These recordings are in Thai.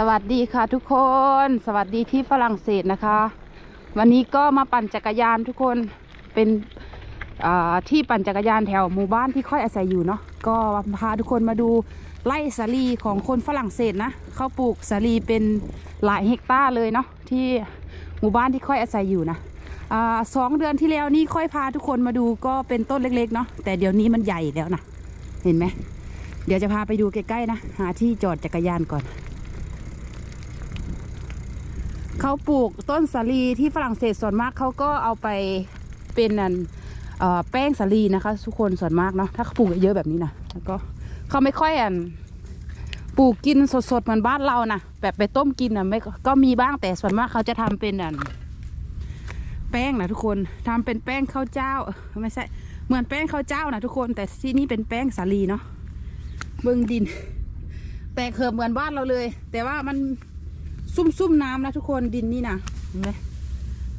สวัสดีค่ะทุกคน สวัสดีที่ฝรั่งเศสนะคะ วันนี้ก็มาปั่นจักรยานทุกคนเป็นที่ปั่นจักรยานแถวหมู่บ้านที่ค่อยอาศัยอยู่เนาะก็พาทุกคนมาดูไร่สาลีของคนฝรั่งเศสนะเขาปลูกสาลีเป็นหลายเฮกตาร์เลยเนาะที่หมู่บ้านที่ค่อยอาศัยอยู่นะอสองเดือนที่แล้วนี่ค่อยพาทุกคนมาดูก็เป็นต้นเล็กๆเนาะแต่เดี๋ยวนี้มันใหญ่แล้วนะเห็นไหมเดี๋ยวจะพาไปดูใกล้ๆนะหาที่จอดจักรยานก่อน เขาปลูกต้นสาลีที่ฝรั่งเศสส่วนมากเขาก็เอาไปเป็นนันแป้งสาลีนะคะ ทุกคนส่วนมากเนาะถ้าเขาปลูกเยอะแบบนี้นะแล้วก็เขาไม่ค่อยอันปลูกกินสดๆเหมือนบ้านเรานะแบบไปต้มกินนะไม่ก็มีบ้างแต่ส่วนมากเขาจะทำเป็นอันแป้งนะทุกคนทำเป็นแป้งข้าวเจ้าไม่ใช่เหมือนแป้งข้าวเจ้านะทุกคน แต่ที่นี่เป็นแป้งสาลีเนาะเบื้องดิน แตกเหิบเหมือนบ้านเราเลย แต่ว่ามัน ซุ่มๆน้ำนะทุกคนดินนี่นะเห็นไหม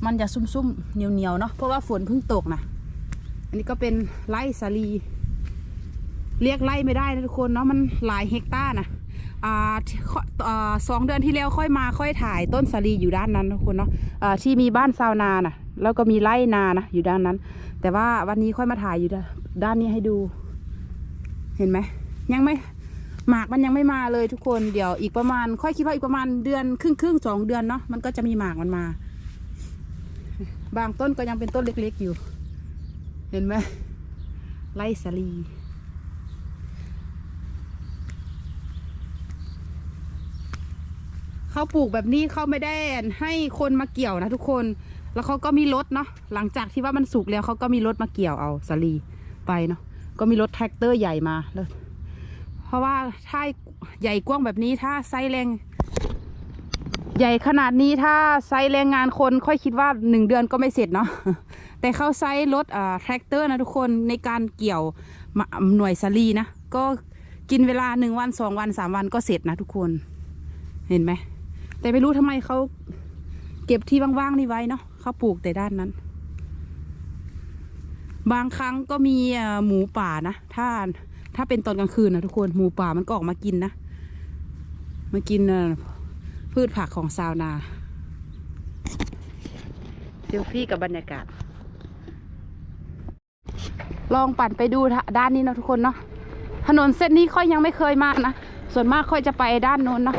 มันจะซุ่มๆเหนียวๆเนาะเพราะว่าฝนเพิ่งตกนะอันนี้ก็เป็นไร่สาลี เรียกไร่ไม่ได้นะทุกคนเนาะมันหลายเฮกตาร์นะอ่าสองเดือนที่แล้วค่อยมาค่อยถ่ายต้นสาลีอยู่ด้านนั้นทุกคนเนาะอ่าที่มีบ้านซาวนานะแล้วก็มีไร่นานะอยู่ด้านนั้น แต่ว่าวันนี้ค่อยมาถ่ายอยู่ด้านนี้ให้ดู เห็นไหมยังไม่ หมากมันยังไม่มาเลยทุกคนเดี๋ยวอีกประมาณ ค่อยคิดว่าอีกประมาณเดือนครึ่งครึ่งสองเดือนเนาะมันก็จะมีหมากมันมา บางต้นก็ยังเป็นต้นเล็กๆอยู่ เห็นไหมไล่สาลีเขาปลูกแบบนี้เขาไม่ได้ให้คนมาเกี่ยวนะทุกคน แล้วเขาก็มีรถเนาะหลังจากที่ว่ามันสุกแล้วเขาก็มีรถมาเกี่ยวเอาสาลีไปเนาะก็มีรถแท็กเตอร์ใหญ่มาแล้ว เพราะว่าถ้าใหญ่กว้างแบบนี้ถ้าไซส์แรง ใหญ่ขนาดนี้ถ้าไซส์แรงงานคนค่อยคิดว่าหนึ่งเดือนก็ไม่เสร็จเนาะแต่เขาไซส์รถอ่าแทรกเตอร์นะทุกคนในการเกี่ยวหน่วยสลีนะ ก็กินเวลาหนึ่งวันสองวันสามวันก็เสร็จนะทุกคนเห็นไหม แต่ไม่รู้ทำไมเขาเก็บที่ว่างๆนี่ไว้เนาะเขาปลูกแต่ด้านนั้น บางครั้งก็มีหมูป่านะ ถ้า ถ้าเป็นตอนกลางคืนนะทุกคนหมูป่ามันก็ออกมากินนะมากินเอ่อพืชผักของซาวนาเซลฟี่กับบรรยากาศ ลองปั่นไปดูด้านนี้เนาะทุกคนเนาะถนนเส้นนี้ค่อยยังไม่เคยมานะส่วนมากค่อยจะไปด้านโน้นเนาะ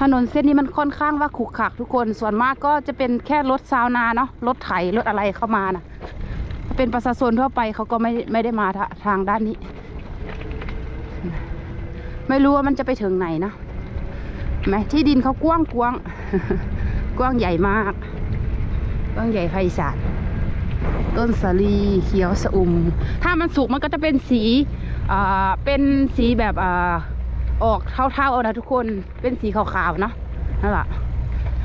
ถนนเส้นนี้มันค่อนข้างว่าขรุขระทุกคน ส่วนมากก็จะเป็นแค่รถซาวนาเนาะรถไถรถอะไรเข้ามานะถ้าเป็นประชาชนทั่วไปเขาก็ไม่ไม่ได้มาทาทางด้านนี้ ไม่รู้ว่ามันจะไปถึงไหนเนาะไหมที่ดินเขากว้างกว้างกว้างใหญ่มาก กว้างใหญ่ไพศาลต้นสาลีเขียวสะอุ่มถ้ามันสุกมันก็จะเป็นสีอ่าเป็นสีแบบอ่าออกเท่าๆนะทุกคนเป็นสีขาวๆเนาะนั่นแหละ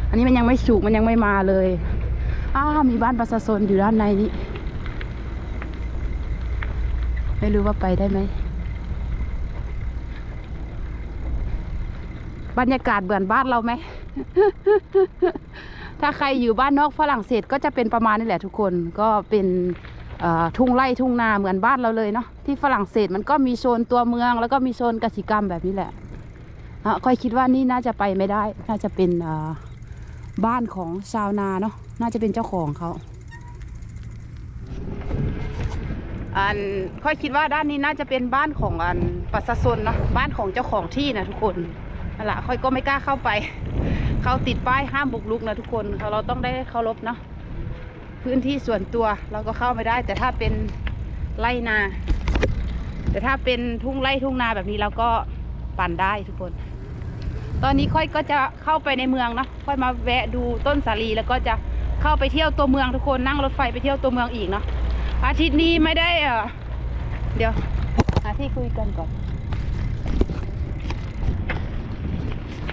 อันนี้มันยังไม่สุกมันยังไม่มาเลยอ้ามีบ้านประชาชนอยู่ด้านในนี้ไม่รู้ว่าไปได้ไหม บรรยากาศเหมือนบ้านเราไหม ถ้าใครอยู่บ้านนอกฝรั่งเศสก็จะเป็นประมาณนี้แหละทุกคน ก็เป็นทุ่งไร่ทุ่งนาเหมือนบ้านเราเลยเนาะ ที่ฝรั่งเศสมันก็มีโซนตัวเมือง แล้วก็มีโซนกสิกรรมแบบนี้แหละอะค่อยคิดว่านี่น่าจะไปไม่ได้ น่าจะเป็นบ้านของชาวนาเนาะ น่าจะเป็นเจ้าของเขาอันค่อยคิดว่าด้านนี้น่าจะเป็นบ้านของอันปัสสนเนาะบ้านของเจ้าของที่นะทุกคน ละค่อยก็ไม่กล้าเข้าไป เขาติดป้ายห้ามบุกรุกนะทุกคนเราต้องได้เคารพเนาะพื้นที่ส่วนตัวเราก็เข้าไม่ได้ แต่ถ้าเป็นไร่นา แต่ถ้าเป็นทุ่งไร่ทุ่งนาแบบนี้เราก็ปั่นได้ทุกคน ตอนนี้ค่อยก็จะเข้าไปในเมืองเนาะค่อยมาแวะดูต้นสาลีแล้วก็จะเข้าไปเที่ยวตัวเมืองทุกคนนั่งรถไฟไปเที่ยวตัวเมืองอีกเนาะอาทิตย์นี้ไม่ได้เออเดี๋ยวหาที่คุยกันก่อน อ่า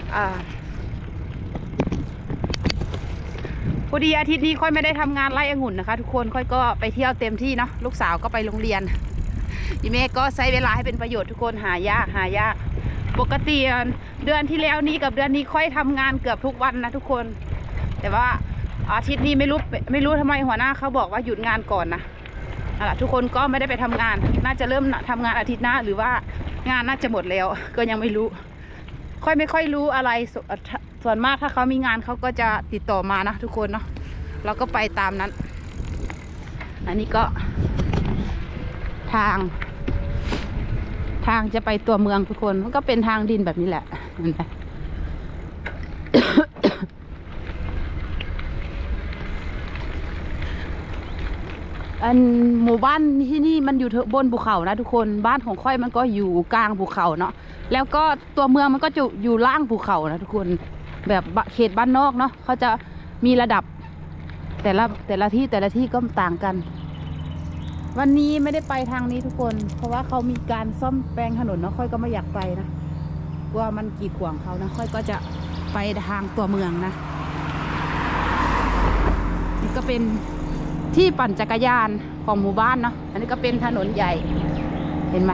พอดีอาทิตย์นี้ค่อยไม่ได้ทำงานไล่องุ่นนะคะ ทุกคนค่อยก็ไปเที่ยวเต็มที่เนาะลูกสาวก็ไปโรงเรียนยีเมก็ใช้เวลาให้เป็นประโยชน์ทุกคนหายากหายาก ปกติเดือนที่แล้วนี้กับเดือนนี้ค่อยทำงานเกือบทุกวันนะทุกคน แต่ว่าอาทิตย์นี้ไม่รู้ไม่รู้ทำไมหัวหน้าเขาบอกว่าหยุดงานก่อนนะเอาล่ะทุกคนก็ไม่ได้ไปทำงาน น่าจะเริ่มทำงานอาทิตย์หน้าหรือว่างานน่าจะหมดแล้ว ก็ยังไม่รู้ ค่อยไม่ค่อยรู้อะไรสส่วนมากถ้าเขามีงานเขาก็จะติดต่อมานะทุกคนเนาะเราก็ไปตามนั้น อันนี้ก็ ทาง ทางจะไปตัวเมืองทุกคนมันก็เป็นทางดินแบบนี้แหละเห็นไหม อันหมู่บ้านที่นี่มันอยู่บนภูเขานะทุกคนบ้านของค่อยมันก็อยู่กลางภูเขาเนาะแล้วก็ตัวเมืองมันก็จะอยู่ล่างภูเขานะทุกคนแบบเขตบ้านนอกเนาะเขาจะมีระดับแต่ละแต่ละที่แต่ละที่ก็ต่างกัน วันนี้ไม่ได้ไปทางนี้ทุกคน เพราะว่าเขามีการซ่อมแปลงถนนเนาะค่อยก็ไม่อยากไปนะกลัวมันกีดขวางเขานะค่อยก็จะไปทางตัวเมืองนะนี่ก็เป็น ที่ปั่นจักรยานของหมู่บ้านเนาะอันนี้ก็เป็นถนนใหญ่เห็นไหม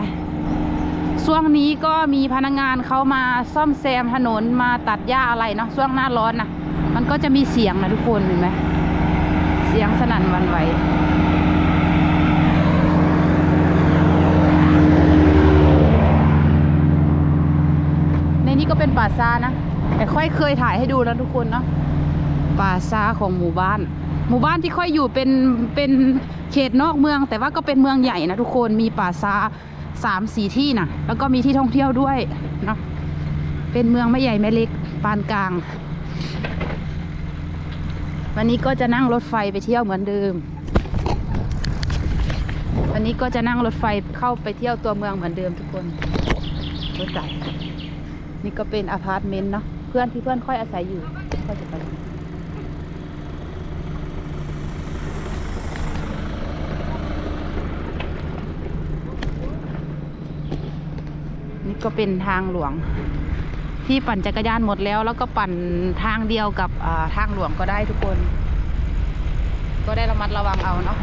ช่วงนี้ก็มีพนักงานเขามาซ่อมแซมถนนมาตัดหญ้าอะไรเนาะช่วงหน้าร้อนนะมันก็จะมีเสียงนะทุกคนเห็นไหมเสียงสนั่นวันไหวในนี้ก็เป็นป่าซานะแต่ค่อยเคยถ่ายให้ดูแล้วทุกคนเนาะป่าซาของหมู่บ้าน หมู่บ้านที่ค่อยอยู่เป็นเป็นเขตนอกเมือง แต่ว่าก็เป็นเมืองใหญ่นะทุกคนมีป่าซาสามสี่ที่นะแล้วก็มีที่ท่องเที่ยวด้วยเนาะเป็นเมืองไม่ใหญ่ไม่เล็กปานกลาง วันนี้ก็จะนั่งรถไฟไปเที่ยวเหมือนเดิม วันนี้ก็จะนั่งรถไฟเข้าไปเที่ยวตัวเมืองเหมือนเดิมทุกคนรถไฟนี่ก็เป็นอพาร์ตเมนต์เนาะเพื่อนที่เพื่อนค่อยอาศัยอยู่ก็จะไป ก็เป็นทางหลวง ที่ปั่นจักรยานหมดแล้ว แล้วก็ปั่นทางเดียวกับทางหลวงก็ได้ทุกคน ก็ได้ระมัดระวังเอาเนาะ